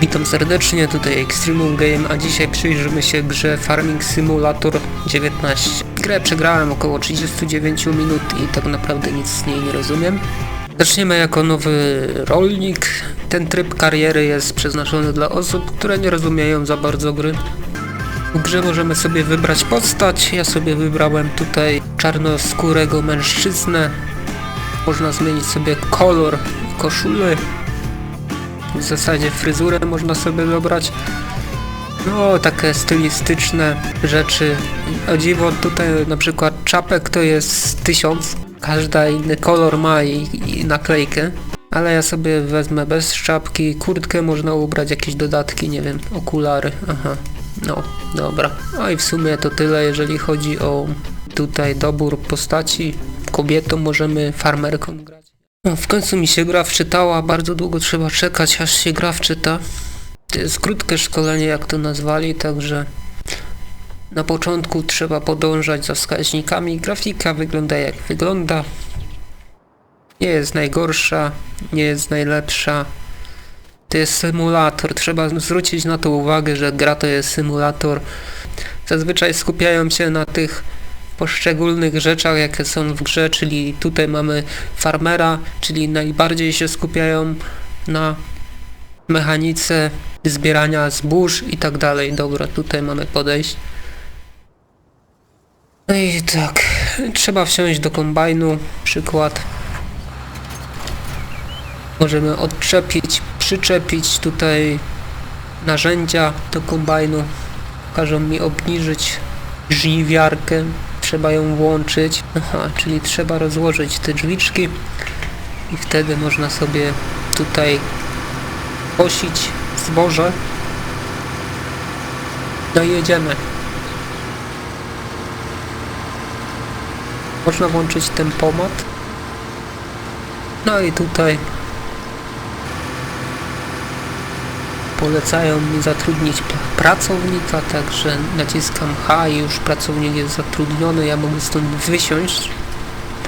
Witam serdecznie, tutaj Extremum Game, a dzisiaj przyjrzymy się grze Farming Simulator 19. Grę przegrałem około 39 minut i tak naprawdę nic z niej nie rozumiem. Zaczniemy jako nowy rolnik. Ten tryb kariery jest przeznaczony dla osób, które nie rozumieją za bardzo gry. W grze możemy sobie wybrać postać. Ja sobie wybrałem tutaj czarnoskórego mężczyznę. Można zmienić sobie kolor koszuli. W zasadzie fryzurę można sobie dobrać. No, takie stylistyczne rzeczy. O dziwo, tutaj na przykład czapek to jest tysiąc. Każda inny kolor ma i, i naklejkę. Ale ja sobie wezmę bez czapki. Kurtkę można ubrać, jakieś dodatki, nie wiem, okulary. Aha, no, dobra. No i w sumie to tyle, jeżeli chodzi o tutaj dobór postaci. Kobietą możemy farmerką grać. No, w końcu mi się gra wczytała, bardzo długo trzeba czekać, aż się gra wczyta. To jest krótkie szkolenie, jak to nazwali, także na początku trzeba podążać za wskaźnikami. Grafika wygląda jak wygląda. Nie jest najgorsza, nie jest najlepsza. To jest symulator, trzeba zwrócić na to uwagę, że gra to jest symulator. Zazwyczaj skupiają się na tych poszczególnych rzeczach, jakie są w grze, czyli tutaj mamy farmera, czyli najbardziej się skupiają na mechanice zbierania zbóż i tak dalej. Dobra, tutaj mamy podejść. No i tak, trzeba wsiąść do kombajnu, przykład. Możemy odczepić, przyczepić tutaj narzędzia do kombajnu. Każą mi obniżyć żniwiarkę, trzeba ją włączyć. Aha, czyli trzeba rozłożyć te drzwiczki i wtedy można sobie tutaj kosić zboże. No i jedziemy. Można włączyć tempomat. No i tutaj polecają mi zatrudnić pracownika, także naciskam H i już pracownik jest zatrudniony, ja mogę stąd wysiąść.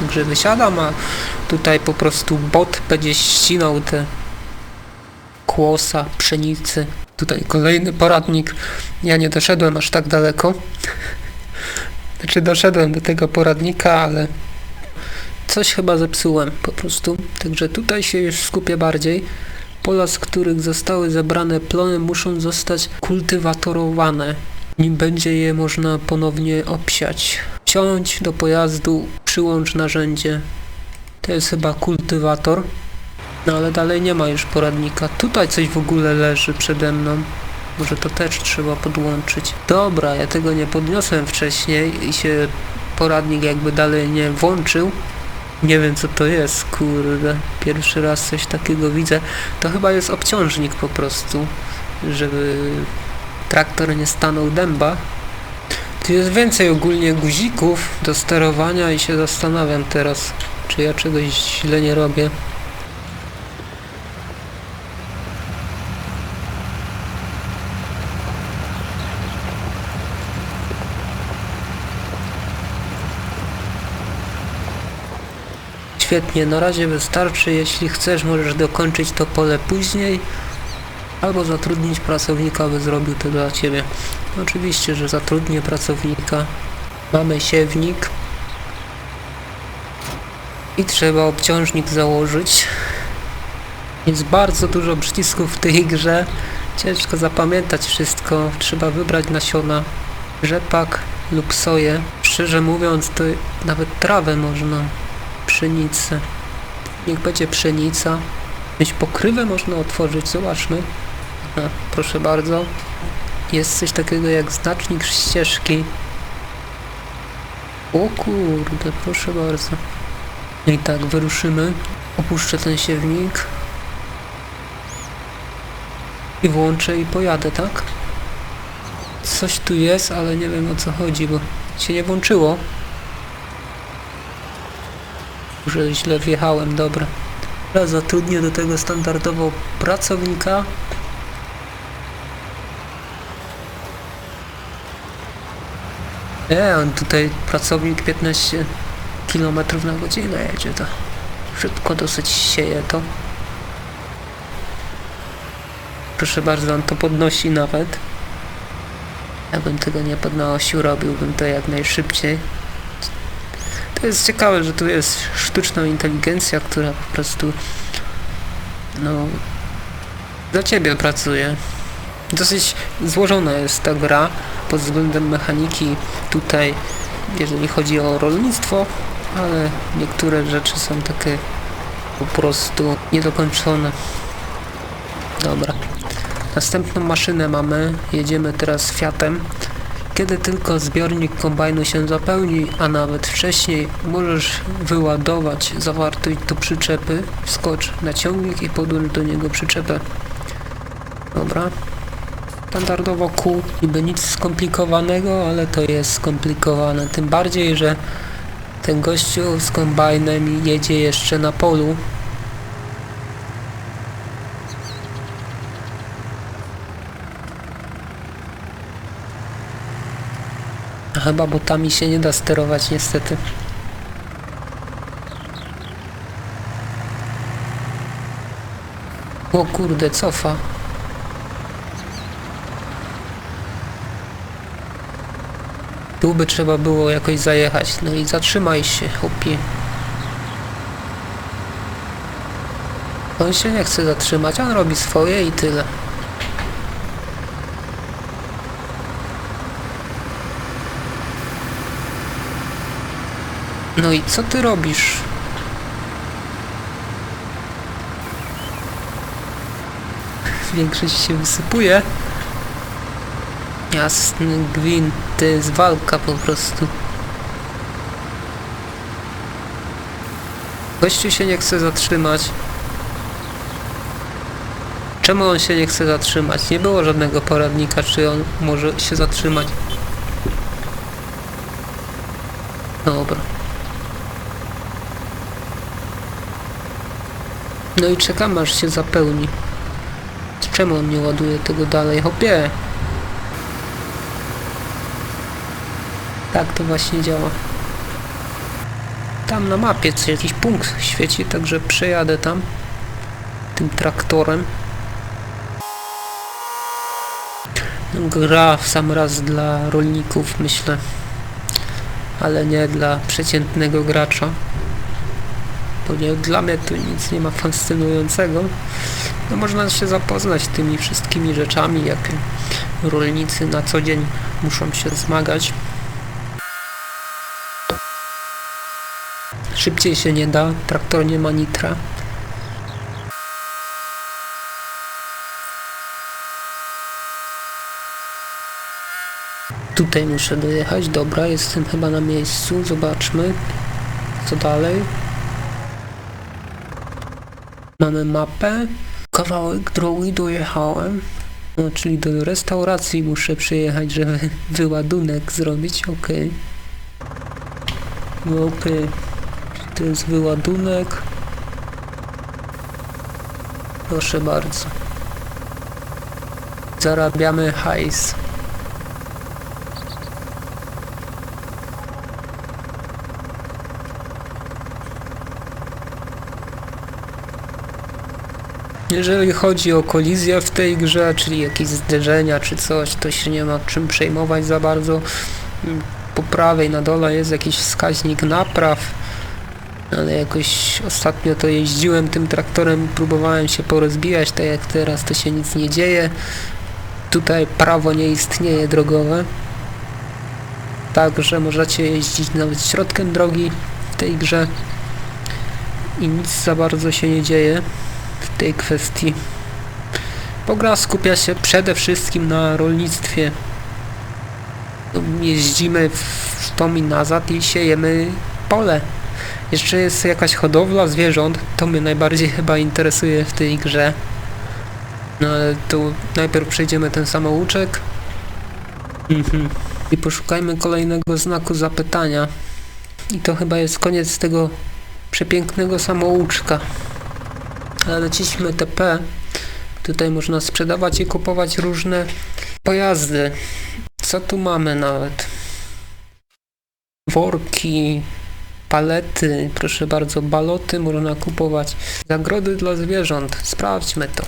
Także wysiadam, a tutaj po prostu bot będzie ścinał te kłosa, pszenicy. Tutaj kolejny poradnik. Ja nie doszedłem aż tak daleko. Znaczy doszedłem do tego poradnika, ale coś chyba zepsułem po prostu. Także tutaj się już skupię bardziej. Pola, z których zostały zebrane plony, muszą zostać kultywatorowane, nim będzie je można ponownie obsiać. Wsiądź do pojazdu, przyłącz narzędzie. To jest chyba kultywator. No ale dalej nie ma już poradnika. Tutaj coś w ogóle leży przede mną. Może to też trzeba podłączyć. Dobra, ja tego nie podniosłem wcześniej i się poradnik jakby dalej nie włączył. Nie wiem co to jest, kurde. Pierwszy raz coś takiego widzę. To chyba jest obciążnik po prostu, żeby traktor nie stanął dęba. Tu jest więcej ogólnie guzików do sterowania i się zastanawiam teraz, czy ja czegoś źle nie robię. Świetnie, na razie wystarczy. Jeśli chcesz, możesz dokończyć to pole później. Albo zatrudnić pracownika, aby zrobił to dla Ciebie. Oczywiście, że zatrudnię pracownika. Mamy siewnik. I trzeba obciążnik założyć. Jest bardzo dużo przycisków w tej grze. Ciężko zapamiętać wszystko. Trzeba wybrać nasiona. Rzepak lub soję. Szczerze mówiąc, to nawet trawę można pszenicę. Niech będzie pszenica. Jakąś pokrywę można otworzyć, zobaczmy. Aha, proszę bardzo. Jest coś takiego jak znacznik ścieżki. O kurde, proszę bardzo. No I tak, wyruszymy. Opuszczę ten siewnik. I włączę i pojadę, tak? Coś tu jest, ale nie wiem o co chodzi, bo się nie włączyło. Że źle wjechałem, dobra. Teraz zatrudnię do tego standardowo pracownika. Nie, on tutaj pracownik 15 km na godzinę jedzie, to szybko dosyć sieje to. Proszę bardzo, on to podnosi nawet. Ja bym tego nie podnosił, robiłbym to jak najszybciej. To jest ciekawe, że tu jest sztuczna inteligencja, która po prostu no za ciebie pracuje. Dosyć złożona jest ta gra pod względem mechaniki tutaj, jeżeli chodzi o rolnictwo, ale niektóre rzeczy są takie po prostu niedokończone. Dobra. Następną maszynę mamy. Jedziemy teraz Fiatem. Kiedy tylko zbiornik kombajnu się zapełni, a nawet wcześniej, możesz wyładować zawartość do przyczepy, skocz na ciągnik i podłącz do niego przyczepę. Dobra. Standardowo kół, niby nic skomplikowanego, ale to jest skomplikowane. Tym bardziej, że ten gościu z kombajnem jedzie jeszcze na polu. Chyba botami się nie da sterować niestety. O kurde, cofa. Tu by trzeba było jakoś zajechać. No i zatrzymaj się, chłopie. On się nie chce zatrzymać, on robi swoje i tyle. No i co ty robisz? Większość się wysypuje. Jasny gwint, to jest walka po prostu. Gościu się nie chce zatrzymać. Czemu on się nie chce zatrzymać? Nie było żadnego poradnika, czy on może się zatrzymać. Dobra. No i czekam aż się zapełni. Czemu on nie ładuje tego dalej? Hopie! Tak to właśnie działa. Tam na mapie co jakiś punkt świeci, także przejadę tam tym traktorem. Gra w sam raz dla rolników, myślę, ale nie dla przeciętnego gracza. Nie, dla mnie tu nic nie ma fascynującego. No można się zapoznać z tymi wszystkimi rzeczami, jakie rolnicy na co dzień muszą się zmagać. Szybciej się nie da, traktor nie ma nitra. Tutaj muszę dojechać, dobra, jestem chyba na miejscu, zobaczmy co dalej. Mamy mapę, kawałek drogi dojechałem, no, czyli do restauracji muszę przyjechać, żeby wyładunek zrobić, okej. No okej. To jest wyładunek. Proszę bardzo. Zarabiamy hajs. Jeżeli chodzi o kolizję w tej grze, czyli jakieś zderzenia czy coś, to się nie ma czym przejmować za bardzo. Mm, Po prawej na dole jest jakiś wskaźnik napraw, ale jakoś ostatnio to jeździłem tym traktorem, próbowałem się porozbijać, tak jak teraz to się nic nie dzieje. Tutaj prawo nie istnieje drogowe, także możecie jeździć nawet środkiem drogi w tej grze i nic za bardzo się nie dzieje w tej kwestii. Bo gra skupia się przede wszystkim na rolnictwie. Jeździmy w tą i nazad i siejemy pole. Jeszcze jest jakaś hodowla zwierząt, to mnie najbardziej chyba interesuje w tej grze. No ale tu najpierw przejdziemy ten samouczek. Mhm. I poszukajmy kolejnego znaku zapytania. I to chyba jest koniec tego przepięknego samouczka. Ale naciśnijmy TP. Tutaj można sprzedawać i kupować różne pojazdy. Co tu mamy nawet? Worki, palety, proszę bardzo, baloty można kupować. Zagrody dla zwierząt. Sprawdźmy to.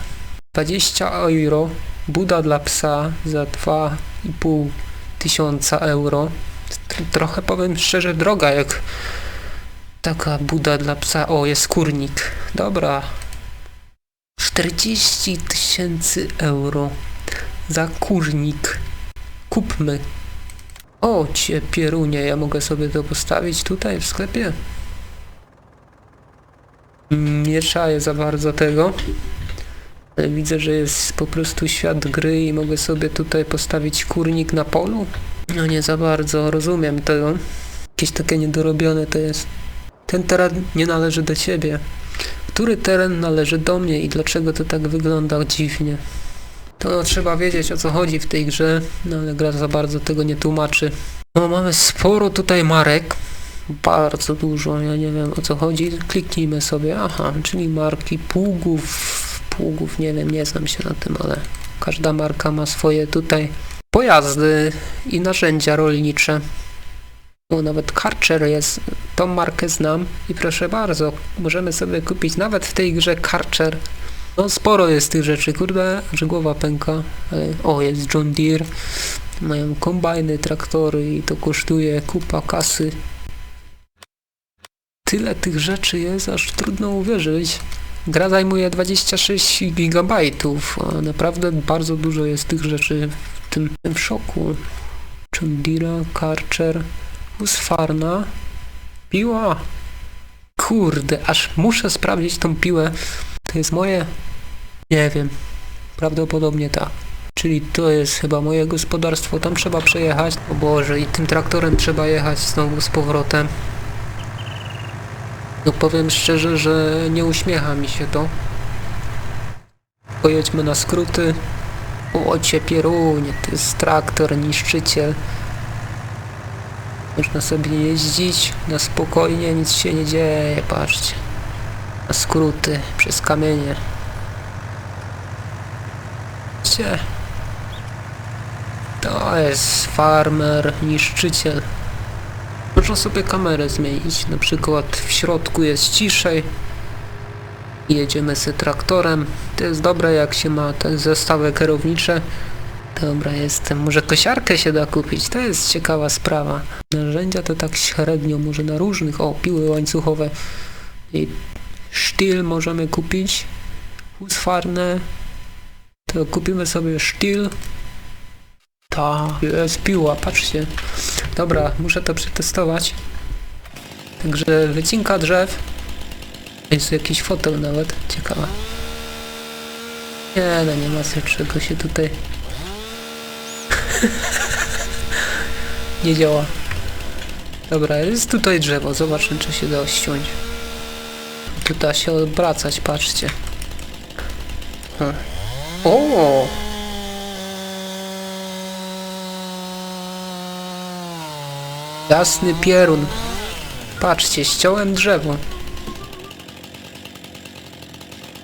20 euro. Buda dla psa za 2,5 tysiąca euro. Tr- Trochę powiem szczerze droga jak taka buda dla psa. O, jest kurnik. Dobra. 40 tysięcy euro za kurnik. Kupmy. O, cie pierunie, ja mogę sobie to postawić tutaj w sklepie? Nie czaję za bardzo tego. Ale widzę, że jest po prostu świat gry i mogę sobie tutaj postawić kurnik na polu. No nie za bardzo rozumiem tego. Jakieś takie niedorobione to jest. Ten teren nie należy do ciebie. Który teren należy do mnie i dlaczego to tak wygląda dziwnie? To trzeba wiedzieć o co chodzi w tej grze, no ale gra za bardzo tego nie tłumaczy. No mamy sporo tutaj marek. Bardzo dużo, ja nie wiem o co chodzi. Kliknijmy sobie, aha, czyli marki pługów. Pługów, nie wiem, nie znam się na tym, ale każda marka ma swoje tutaj pojazdy i narzędzia rolnicze. Nawet Karcher jest, tą markę znam i proszę bardzo, możemy sobie kupić nawet w tej grze Karcher. No sporo jest tych rzeczy, kurde, że głowa pęka. Ale, o, jest John Deere, mają kombajny, traktory i to kosztuje kupa kasy. Tyle tych rzeczy jest, aż trudno uwierzyć. Gra zajmuje 26 gigabajtów, a naprawdę bardzo dużo jest tych rzeczy w tym w szoku. John Deere, Karcher, Husqvarna, piła. Kurde, aż muszę sprawdzić tą piłę. To jest moje? Nie wiem. Prawdopodobnie tak. Czyli to jest chyba moje gospodarstwo. Tam trzeba przejechać. O Boże, i tym traktorem trzeba jechać znowu z powrotem. No powiem szczerze, że nie uśmiecha mi się to. Pojedźmy na skróty. O pierunie, to jest traktor, niszczyciel. Można sobie jeździć na spokojnie, nic się nie dzieje, patrzcie. Na skróty, przez kamienie. Gdzie? To jest farmer, niszczyciel. Można sobie kamerę zmienić, na przykład w środku jest ciszej. Jedziemy z traktorem. To jest dobre jak się ma te zestawy kierownicze. Dobra, jestem. Może kosiarkę się da kupić? To jest ciekawa sprawa. Narzędzia to tak średnio, może na różnych. O, piły łańcuchowe. I sztyl możemy kupić. Husfarne. To kupimy sobie sztyl. Ta, jest piła, patrzcie. Dobra, muszę to przetestować. Także wycinka drzew. Jest jakiś fotel nawet, ciekawe. Nie, no nie ma sobie czego się tutaj... nie działa. Dobra, jest tutaj drzewo, zobaczmy czy się da ściąć. Tu da się obracać, patrzcie. Hmm. O! Jasny pierun. Patrzcie, ściąłem drzewo.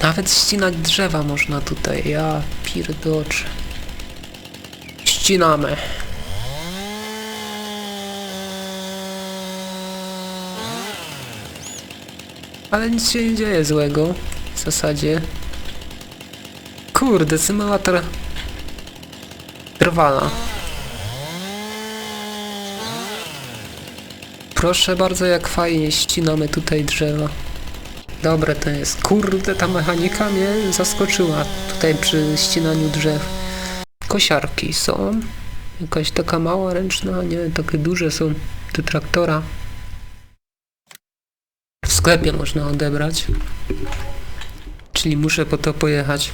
Nawet ścinać drzewa można tutaj. Ja pierdoczę. Ścinamy. Ale nic się nie dzieje złego. W zasadzie. Kurde, symulator trwala. Proszę bardzo, jak fajnie ścinamy tutaj drzewa. Dobre to jest. Kurde, ta mechanika mnie zaskoczyła tutaj przy ścinaniu drzew. Kosiarki są. Jakaś taka mała, ręczna, nie, takie duże są do traktora. W sklepie można odebrać. Czyli muszę po to pojechać.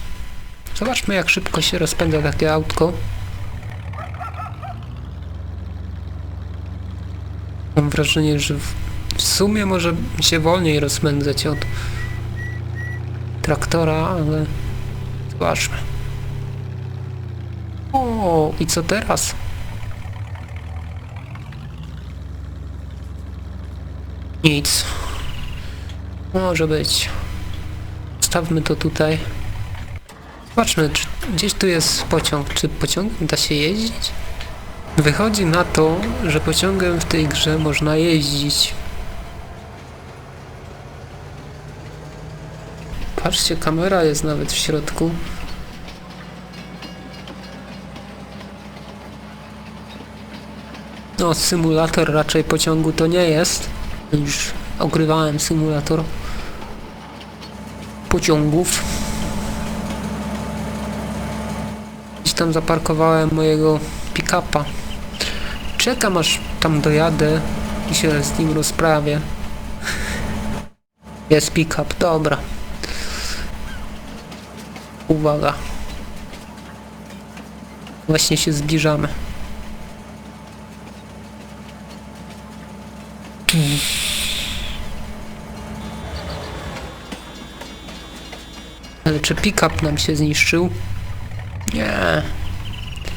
Zobaczmy, jak szybko się rozpędza takie autko. Mam wrażenie, że w, sumie może się wolniej rozpędzać od traktora, ale zobaczmy. O, i co teraz? Nic. Może być. Stawmy to tutaj. Zobaczmy, czy gdzieś tu jest pociąg. Czy pociągiem da się jeździć? Wychodzi na to, że pociągiem w tej grze można jeździć. Patrzcie, kamera jest nawet w środku. No, symulator raczej pociągu to nie jest. Już ogrywałem symulator pociągów. Gdzieś tam zaparkowałem mojego pick-upa. Czekam aż tam dojadę i się z nim rozprawię. Jest pick-up, dobra. Uwaga. Właśnie się zbliżamy. Ale czy pick-up nam się zniszczył? Nie.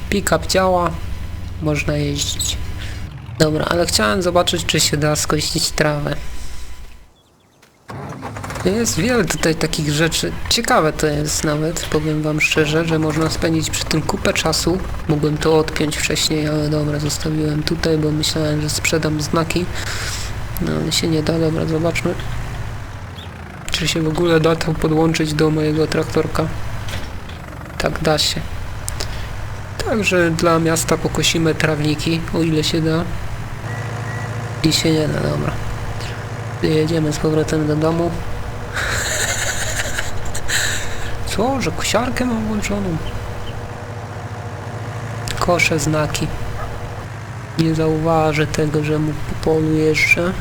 Pick-up działa. Można jeździć. Dobra, ale chciałem zobaczyć, czy się da skosić trawę. Jest wiele tutaj takich rzeczy. Ciekawe to jest nawet, powiem wam szczerze, że można spędzić przy tym kupę czasu. Mógłbym to odpiąć wcześniej, ale dobra, zostawiłem tutaj, bo myślałem, że sprzedam znaki. No ale się nie da, dobra, zobaczmy. Czy się w ogóle da to podłączyć do mojego traktorka? Tak, da się. Także dla miasta pokosimy trawniki, o ile się da. I się nie da, dobra. Jedziemy z powrotem do domu. Co, że kosiarkę mam włączoną? Kosze znaki. Nie zauważę tego, że mu po polu jeżdżę.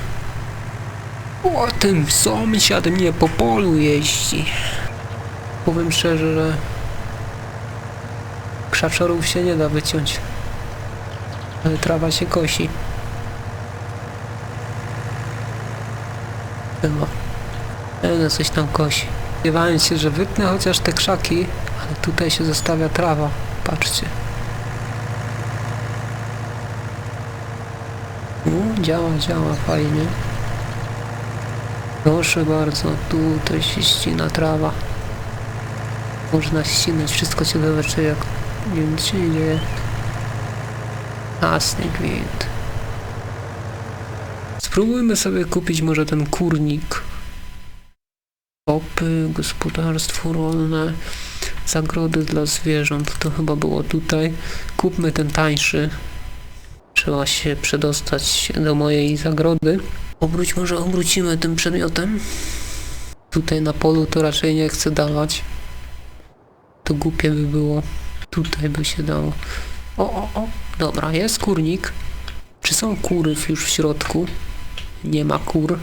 O tym sąsiad mnie po polu jeździ. Powiem szczerze, że krzaczorów się nie da wyciąć. Ale trawa się kosi. Chyba. No coś tam kosi. Spodziewałem się, że wytnę chociaż te krzaki, ale tutaj się zostawia trawa. Patrzcie. No, działa, działa fajnie. Proszę bardzo, tutaj się ścina trawa. Można ścinać, wszystko się zobaczy jak nic się nie dzieje. Jasny gwint. Spróbujmy sobie kupić może ten kurnik. Opy, gospodarstwo rolne, zagrody dla zwierząt, to chyba było tutaj. Kupmy ten tańszy. Trzeba się przedostać do mojej zagrody. Obróć, może obrócimy tym przedmiotem. Tutaj na polu to raczej nie chcę dawać. To głupie by było. Tutaj by się dało. O, o, o. Dobra, jest kurnik. Czy są kury już w środku? Nie ma kur.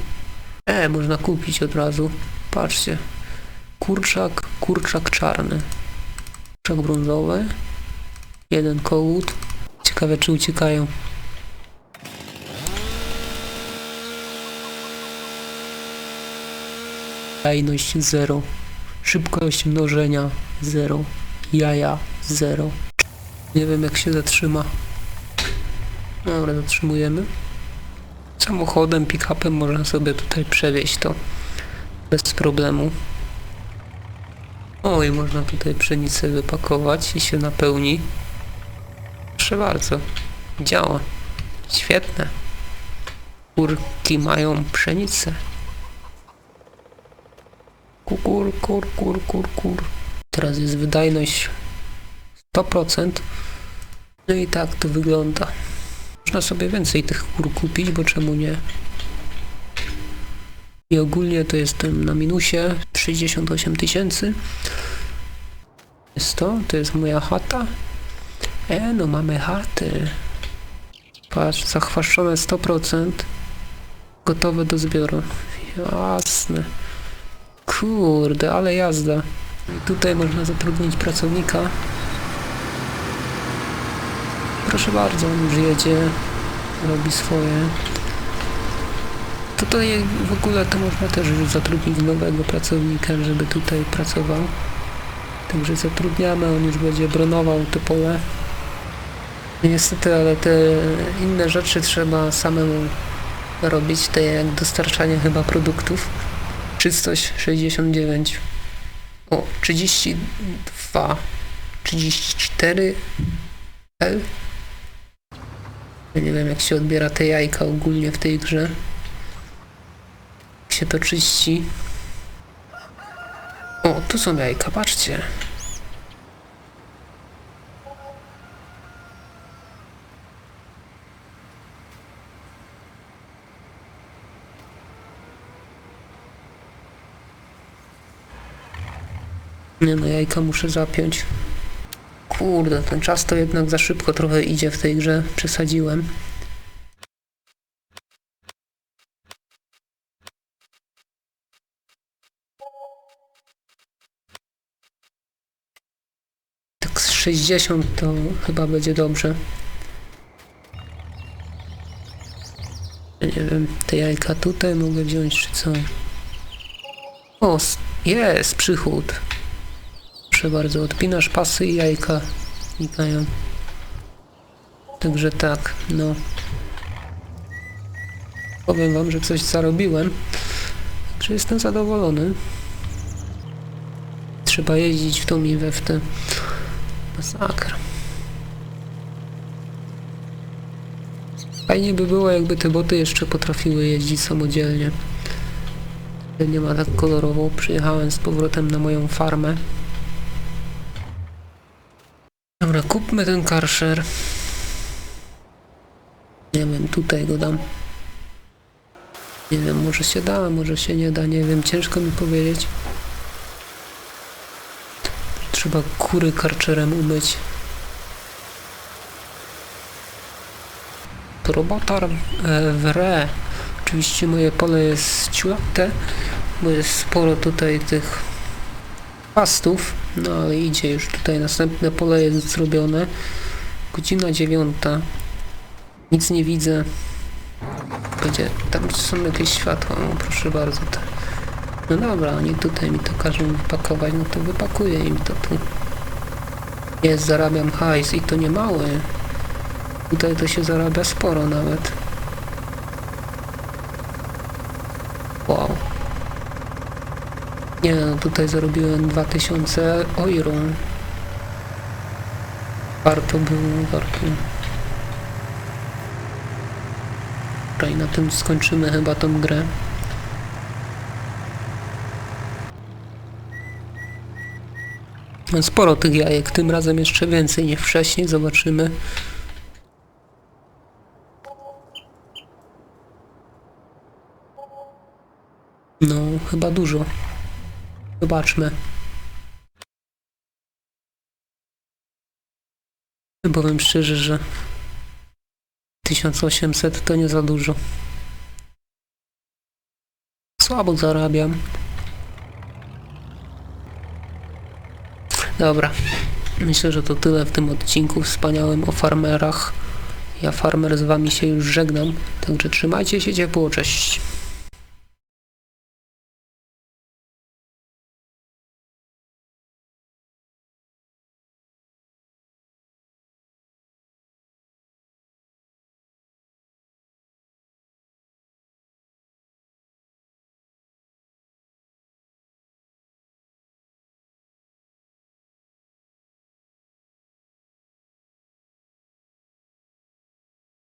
E, można kupić od razu. Patrzcie. Kurczak, kurczak czarny. Kurczak brązowy. Jeden kołód. Ciekawe czy uciekają. Jajność 0. Szybkość mnożenia 0. Jaja 0. Nie wiem jak się zatrzyma. Dobra, zatrzymujemy. Samochodem, pick-upem można sobie tutaj przewieźć to bez problemu. O, i można tutaj pszenicę wypakować i się napełni. Proszę bardzo. Działa. Świetne. Kurki mają pszenicę. Kur, kur, kur, kur, kur. Teraz jest wydajność 100%. No i tak to wygląda. Można sobie więcej tych kur kupić, bo czemu nie? I ogólnie to jestem na minusie 68 tysięcy. Jest to, to jest moja chata. E, no mamy chaty. Patrz, zachwaszczone 100%. Gotowe do zbioru. Jasne. Kurde, ale jazda. Tutaj można zatrudnić pracownika. Proszę bardzo, on już jedzie, robi swoje. Tutaj w ogóle to można też już zatrudnić nowego pracownika, żeby tutaj pracował. Także zatrudniamy, on już będzie bronował te pole. Niestety, ale te inne rzeczy trzeba samemu robić, te jak dostarczanie chyba produktów. Czystość 69. O, 32. 34 L. Ja nie wiem jak się odbiera te jajka ogólnie w tej grze. Jak się to czyści. O, tu są jajka, patrzcie. Nie no, jajka muszę zapiąć. Kurde, ten czas to jednak za szybko trochę idzie w tej grze. Przesadziłem. Tak z 60 to chyba będzie dobrze. Nie wiem, te jajka tutaj mogę wziąć czy co? O, jest przychód. Proszę bardzo, odpinasz pasy i jajka znikają. Także tak, no. Powiem wam, że coś zarobiłem. Także jestem zadowolony. Trzeba jeździć w tą i we w te. Masakra. Fajnie by było, jakby te boty jeszcze potrafiły jeździć samodzielnie. Nie ma tak kolorowo. Przyjechałem z powrotem na moją farmę. Kupmy ten karszer. Nie wiem, tutaj go dam. Nie wiem, może się da, może się nie da, nie wiem, ciężko mi powiedzieć. Trzeba kury karczerem umyć. E, w re. Oczywiście moje pole jest ciulate, bo jest sporo tutaj tych pastów, no ale idzie już tutaj następne pole jest zrobione. Godzina dziewiąta. Nic nie widzę. Będzie, tam są jakieś światła, no proszę bardzo. To. No dobra, oni tutaj mi to każą wypakować, no to wypakuję im to tu. Jest, zarabiam hajs i to nie mały. Tutaj to się zarabia sporo nawet. Nie tutaj zarobiłem 2000 euro. Warto było, warto. I na tym skończymy chyba tą grę. Sporo tych jajek, tym razem jeszcze więcej niż wcześniej, zobaczymy. No, chyba dużo. Zobaczmy. Powiem szczerze, że 1800 to nie za dużo. Słabo zarabiam. Dobra. Myślę, że to tyle w tym odcinku wspaniałym o farmerach. Ja farmer z wami się już żegnam, także trzymajcie się ciepło, cześć.